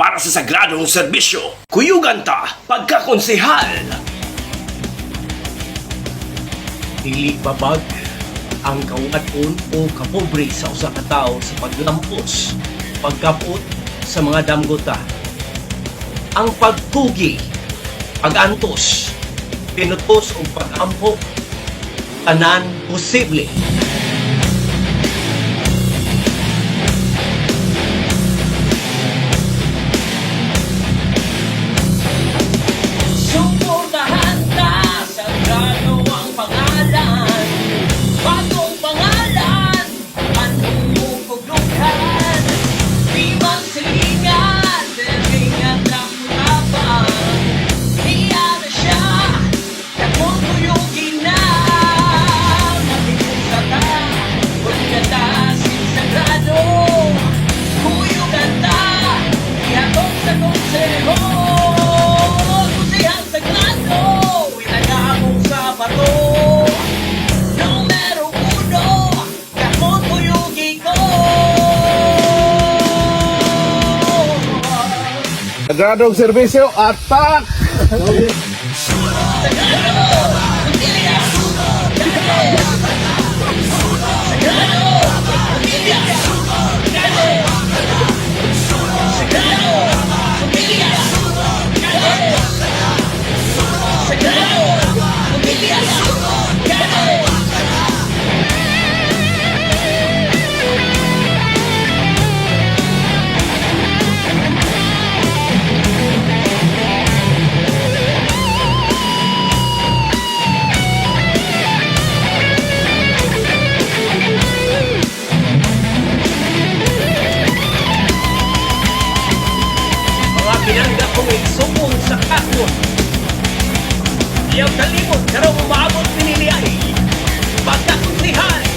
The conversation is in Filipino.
para sa sagradong serbisyo. Kuyugan ta, pagkakonsehal. Dili babag ang kaugaton o kapobre sa usa ka tawo sa paglampos, pagkapot sa mga damgota. Ang pagtugi, pagantos, pinutos o pag-ampo, tanan posible. Sagradong serbisyo, attack! palibot Pero umabot pinili ay pagkakuntihan